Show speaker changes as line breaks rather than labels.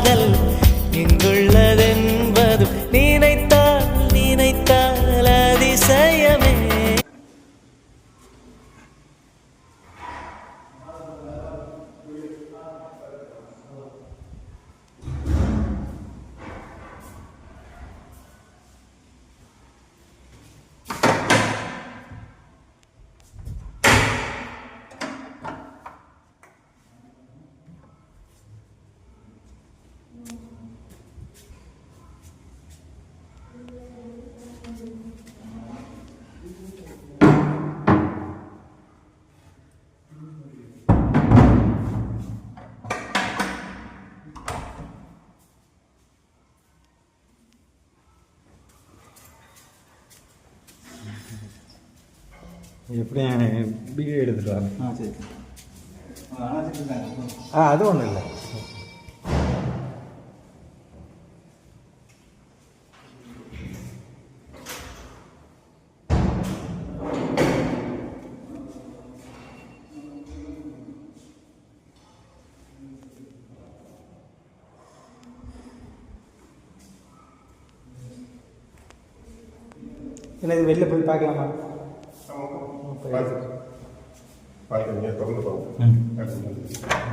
del எப்படியும் video எடுத்துட்டு வரேன்
ஆ சரி
ஆ அது ஒன்றும் இல்லை. என்ன இது வெளில போய் பார்க்கலாமா?
பார்த்து பார்த்து நீங்கள் திறந்து
ம்.
பாருங்க